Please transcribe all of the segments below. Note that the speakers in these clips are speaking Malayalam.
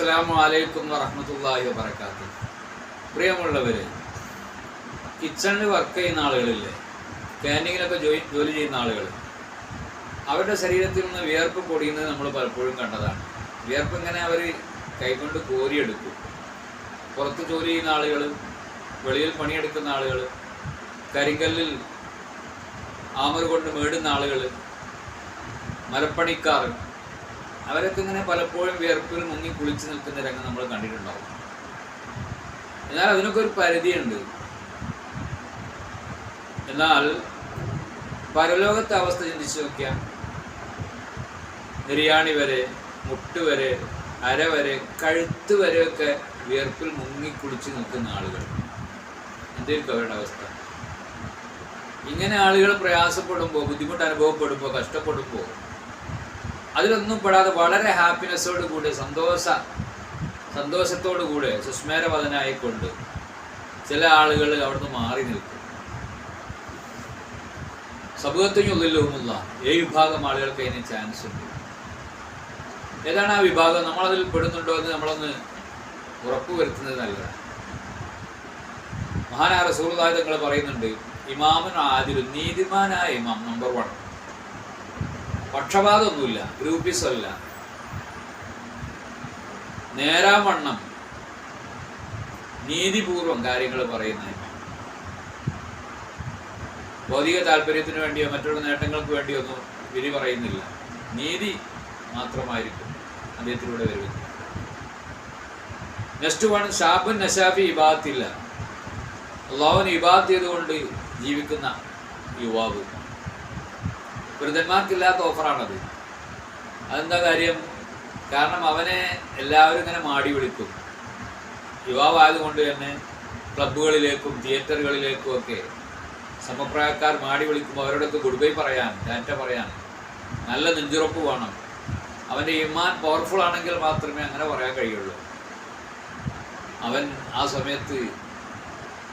അസ്സലാമു അലൈക്കും വറഹ്മത്തുള്ളാഹി വബറകാതുഹു. പ്രിയമുള്ളവര് കിച്ചണിൽ വർക്ക് ചെയ്യുന്ന ആളുകളില്ലേ? ക്യാന്റീനിലൊക്കെ ജോയി ജോലി ചെയ്യുന്ന ആളുകൾ. അവരുടെ ശരീരത്തിൽ നിന്ന് വിയർപ്പ് പൊടിയുന്നത് നമ്മൾ പലപ്പോഴും കണ്ടതാണ്. വിയർപ്പ് ഇങ്ങനെ അവർ കൈകൊണ്ട് കോരിയെടുക്കും. പുറത്ത് ജോലി ചെയ്യുന്ന ആളുകൾ വെളിയിൽ പണിയെടുക്കുന്ന ആളുകൾ കരിങ്കല്ലിൽ ആമർ കൊണ്ട് മേടുന്ന ആളുകൾ മരപ്പണിക്കാർ അവരൊക്കെ ഇങ്ങനെ പലപ്പോഴും വിയർപ്പിൽ മുങ്ങി കുളിച്ച് നിൽക്കുന്ന രംഗം നമ്മൾ കണ്ടിട്ടുണ്ടാവും. എന്നാൽ അതിനൊക്കെ ഒരു പരിധിയുണ്ട്. എന്നാൽ പരലോകത്തെ അവസ്ഥ ചിന്തിച്ചു നോക്കിയാൽ നിര്യാണി വരെ മുട്ട് വരെ അര വരെ കഴുത്ത് വരെയൊക്കെ വിയർപ്പിൽ മുങ്ങി കുളിച്ച് നിൽക്കുന്ന ആളുകൾ. എന്തായിരിക്കും അവരുടെ അവസ്ഥ? ഇങ്ങനെ ആളുകൾ പ്രയാസപ്പെടുമ്പോൾ ബുദ്ധിമുട്ട് അനുഭവപ്പെടുമ്പോൾ കഷ്ടപ്പെടുമ്പോൾ അതിലൊന്നും പെടാതെ വളരെ ഹാപ്പിനെസ്സോട് കൂടി സന്തോഷ സന്തോഷത്തോടു കൂടെ സുസ്മേരവതനായിക്കൊണ്ട് ചില ആളുകൾ അവിടുന്ന് മാറി നിൽക്കും. സമൂഹത്തിനുള്ളിലുമുള്ള ഏ വിഭാഗം ആളുകൾക്ക് അതിന് ചാൻസ് ഉണ്ട്. ഏതാണ് ആ വിഭാഗം? നമ്മളതിൽ പെടുന്നുണ്ടോ എന്ന് നമ്മളൊന്ന് ഉറപ്പുവരുത്തുന്നത് നല്ലതാണ്. മഹാനായ റസൂർദായ തങ്ങൾ പറയുന്നുണ്ട് ഇമാമൻ ആദിലും നീതിമാനായ ഇമാം നമ്പർ വൺ പക്ഷപാതമൊന്നുമില്ല. ഗ്രൂപ്പിസം അല്ല. നേരാവണ്ണം നീതിപൂർവം കാര്യങ്ങൾ പറയുന്നതിന് ഭൗതിക താല്പര്യത്തിന് വേണ്ടിയോ മറ്റുള്ള നേട്ടങ്ങൾക്ക് വേണ്ടിയോ ഒന്നും വിരി പറയുന്നില്ല. നീതി മാത്രമായിരിക്കും അദ്ദേഹത്തിലൂടെ വരുന്നത്. നെക്സ്റ്റ് വൺ ഷാബുൻ നഷാഫി ഇബാത്തില്ല അള്ളാഹുവിന് ഇബാത്ത് ചെയ്തുകൊണ്ട് ജീവിക്കുന്ന യുവാവ്. വൃദ്ധന്മാർക്കില്ലാത്ത ഓഫറാണത്. അതെന്താ കാര്യം? കാരണം അവനെ എല്ലാവരും ഇങ്ങനെ മാടി വിളിക്കും. യുവാവായതുകൊണ്ട് തന്നെ ക്ലബ്ബുകളിലേക്കും തിയേറ്ററുകളിലേക്കും ഒക്കെ സമപ്രായക്കാർ മാടി വിളിക്കുമ്പോൾ അവരോടൊക്കെ ഗുഡ് ബൈ പറയാൻ ഡാറ്റ പറയാൻ. നല്ല നെഞ്ചുറപ്പ് വേണം. അവന്റെ ഇമാൻ പവർഫുൾ ആണെങ്കിൽ മാത്രമേ അങ്ങനെ പറയാൻ കഴിയുള്ളൂ. അവൻ ആ സമയത്ത്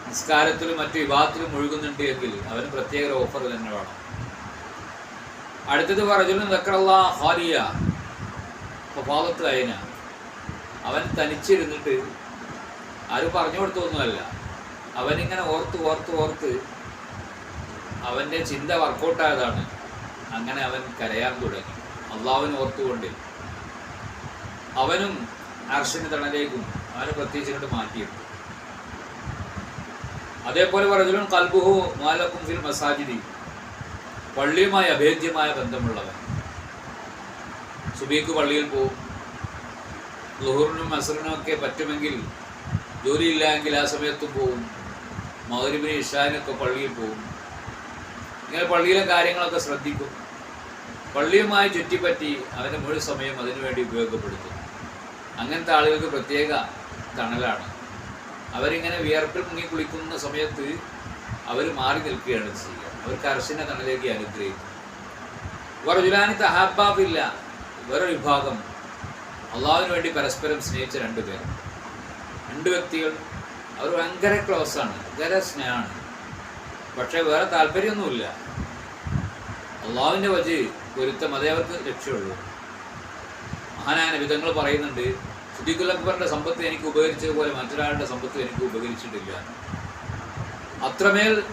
നിസ്കാരത്തിലും മറ്റു വിവാഹത്തിലും ഒഴുകുന്നുണ്ട് എങ്കിൽ അവന് പ്രത്യേക ഓഫർ തന്നെ വേണം. അടുത്തത് പറഞ്ഞു നക്കറല്ല ഹാലിയ സ്വഭാവത്ത് അയന. അവൻ തനിച്ചിരുന്നിട്ട് ആരും പറഞ്ഞു കൊടുത്തൊന്നുമല്ല. അവനിങ്ങനെ ഓർത്ത് ഓർത്ത് ഓർത്ത് അവന്റെ ചിന്ത വർക്കൗട്ടായതാണ്. അങ്ങനെ അവൻ കരയാൻ തുടങ്ങി. അള്ളാവിനെ ഓർത്തുകൊണ്ട് അവനും അർഷന് തണലേക്കും അവനെ പ്രത്യേകിച്ചിട്ട് മാറ്റിയിട്ടു അതേപോലെ പറഞ്ഞാലും കൽബുഹു മാലക്കും ഫിൽ മസാജിദി. പള്ളിയുമായി അഭേദ്യമായ ബന്ധമുള്ളവൻ. സുബീക്ക് പള്ളിയിൽ പോവും. ലുഹറിനും അസറിനും ഒക്കെ പറ്റുമെങ്കിൽ ജോലിയില്ല എങ്കിൽ ആ സമയത്തും പോവും. മൗരിബിന് ഇഷാനൊക്കെ പള്ളിയിൽ പോവും. ഇങ്ങനെ പള്ളിയിലെ കാര്യങ്ങളൊക്കെ ശ്രദ്ധിക്കും. പള്ളിയുമായി ചുറ്റിപ്പറ്റി അവന്റെ മുഴുവൻ സമയം അതിനുവേണ്ടി ഉപയോഗപ്പെടുത്തും. അങ്ങനത്തെ ആളുകൾക്ക് പ്രത്യേക തണലാണ്. അവരിങ്ങനെ വിയർപ്പിൽ മുങ്ങി കുളിക്കുന്ന സമയത്ത് അവർ മാറി നിൽക്കുകയാണ് ചെയ്യുക. അവർ അർശന തണലേക്ക് അനുഗ്രഹിക്കും. വറജുലാനി തഹാബാബില്ല വേറെ വിഭാഗം. അള്ളാഹുവിന് വേണ്ടി പരസ്പരം സ്നേഹിച്ച രണ്ട് പേർ രണ്ട് വ്യക്തികൾ. അവർ ഭയങ്കര ക്ലോസ് ആണ്. ഭയങ്കര സ്നേഹമാണ്. പക്ഷേ വേറെ താല്പര്യമൊന്നുമില്ല. അള്ളാഹുവിന്റെ വജ് പൊരുത്തം അതേ അവർക്ക് ലക്ഷ്യമുള്ളൂ. മഹാനായ വിധങ്ങൾ പറയുന്നുണ്ട് സുദീഖുൽ സമ്പത്ത് എനിക്ക് ഉപകരിച്ചതുപോലെ മറ്റൊരാളുടെ സമ്പത്ത് എനിക്ക് ഉപകരിച്ചിട്ടില്ല. അത്രമേൽ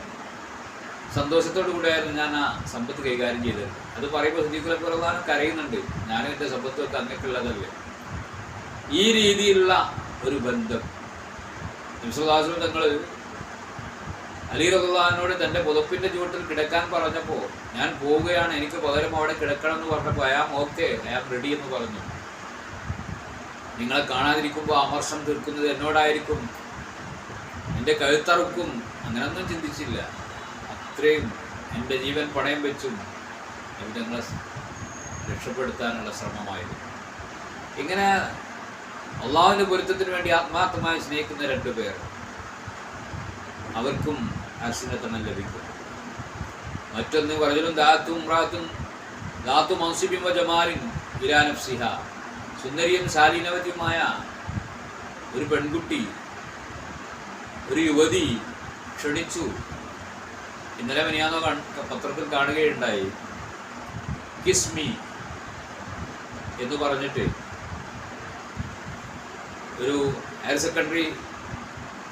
സന്തോഷത്തോടു കൂടിയായിരുന്നു ഞാൻ ആ സമ്പത്ത് കൈകാര്യം ചെയ്തത്. അത് പറയുമ്പോൾ സുദീഖുൽ പ്രധാനം കരയുന്നുണ്ട് ഞാനും എന്റെ സമ്പത്തൊക്കെ അങ്ങക്കുള്ളതല്ലേ ഈ രീതിയിലുള്ള ഒരു ബന്ധം. നിംസുദാസും തങ്ങൾ അലി റഹ്ലാനോട് തന്റെ പുതപ്പിന്റെ ചുവട്ടിൽ കിടക്കാൻ പറഞ്ഞപ്പോൾ ഞാൻ പോവുകയാണ് എനിക്ക് പകരം അവിടെ കിടക്കണം എന്ന് പറഞ്ഞപ്പോൾ അയാം ഓക്കെ അയാം റെഡി എന്ന് പറഞ്ഞു. നിങ്ങളെ കാണാതിരിക്കുമ്പോൾ അമർഷം തീർക്കുന്നത് എന്നോടായിരിക്കും. എന്റെ കഴുത്തറുക്കും അങ്ങനൊന്നും ചിന്തിച്ചില്ല. അത്രയും എന്റെ ജീവൻ പണയം വെച്ചും ഞങ്ങളെ രക്ഷപ്പെടുത്താനുള്ള ശ്രമമായിരുന്നു. ഇങ്ങനെ അള്ളാഹുവിന്റെ പൊരുത്തത്തിന് വേണ്ടി ആത്മാർത്ഥമായി സ്നേഹിക്കുന്ന രണ്ടു പേർ അവർക്കും അർശനത്തണം ലഭിക്കും. മറ്റൊന്ന് പറഞ്ഞാലും ദാത്തും റാത്തും ദാത്തു മൗസിബിം ജമാലിൻ ഇരാനഫ്സിഹ സുന്ദരിയും ശാലീനവതിയുമായ ഒരു പെൺകുട്ടി ഒരു യുവതി ക്ഷണിച്ചു. ഇന്നലെ മനിയാന്നോ പത്രത്തിൽ കാണുകയുണ്ടായി. കിസ്മി എന്ന് പറഞ്ഞിട്ട് ഒരു ഹയർ സെക്കൻഡറി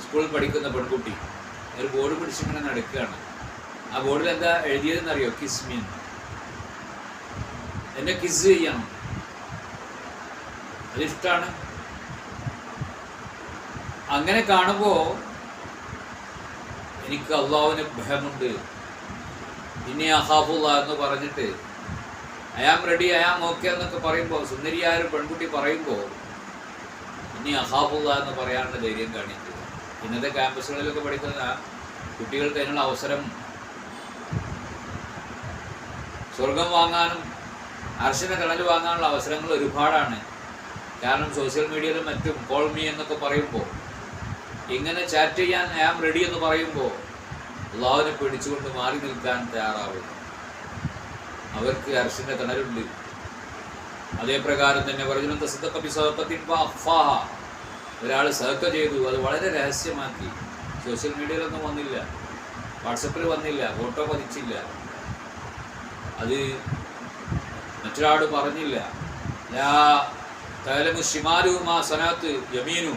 സ്കൂളിൽ പഠിക്കുന്ന പെൺകുട്ടി ഒരു ബോർഡ് പിടിച്ചിങ്ങനെ നടക്കുകയാണ്. ആ ബോർഡിൽ എന്താ എഴുതിയതെന്നറിയോ? കിസ് മീൻ എന്നെ. കിസ് ചെയ്യണം. അതിഷ്ടമാണ് അങ്ങനെ കാണുമ്പോൾ എനിക്ക് അള്ളാഹുവിന് ഭയമുണ്ട് ഇനി അഹാബുള്ള എന്ന് പറഞ്ഞിട്ട് അയാം റെഡി അയാം ഓക്കെ എന്നൊക്കെ പറയുമ്പോൾ സുന്ദരിയായ ഒരു പെൺകുട്ടി പറയുമ്പോൾ ഇനി അഹാബുള്ള എന്ന് പറയാനുള്ള ധൈര്യം കാണിക്കുക. ഇന്നത്തെ ക്യാമ്പസുകളിലൊക്കെ പഠിക്കുന്ന കുട്ടികൾക്ക് അതിനുള്ള അവസരം സ്വർഗം വാങ്ങാനും അർശന കടൽ വാങ്ങാനുള്ള അവസരങ്ങൾ ഒരുപാടാണ്. കാരണം സോഷ്യൽ മീഡിയയിലും മറ്റും കോൾ മീ എന്നൊക്കെ പറയുമ്പോൾ ഇങ്ങനെ ചാറ്റ് ചെയ്യാൻ ഐ ആം റെഡി എന്ന് പറയുമ്പോൾ അള്ളാഹുവിനെ പിടിച്ചുകൊണ്ട് മാറി നിൽക്കാൻ തയ്യാറാവും. അവർക്ക് അർഷിന്റെ തണലുണ്ട് അതേ പ്രകാരം തന്നെ പറഞ്ഞു അഫാഹ. ഒരാൾ സഹക്ക ചെയ്തു അത് വളരെ രഹസ്യമാക്കി. സോഷ്യൽ മീഡിയയിലൊന്നും വന്നില്ല. വാട്സപ്പിൽ വന്നില്ല ഫോട്ടോ പതിച്ചില്ല. അത് മറ്റൊരാട് പറഞ്ഞില്ല. യാ തലമു ഷിമാലുമാ സനാത്ത് യമീനു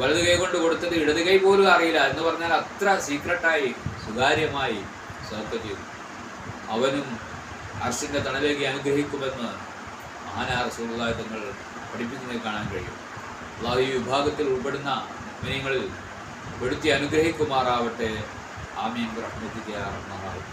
വലത് കൈ കൊണ്ട് കൊടുത്തത് ഇടത് കൈ പോലും അറിയില്ല എന്ന് പറഞ്ഞാൽ അത്ര സീക്രട്ടായി സുതാര്യമായി സഹക്ക ചെയ്തു. അവനും അർഷിന്റെ തണലേക്ക് അനുഗ്രഹിക്കുമെന്ന് മഹാനാ റസൂലുള്ളാഹി തങ്ങൾ പഠിപ്പിക്കുന്നത് കാണാൻ കഴിയും. അള്ളാഹു ഈ വിഭാഗത്തിൽ ഉൾപ്പെടുന്ന മിനിങ്ങളിൽ പെടുത്തി അനുഗ്രഹിക്കുമാറാവട്ടെ. ആമീൻ. റഹ്മത്തിക്ക് റഹ്മാറാവട്ടെ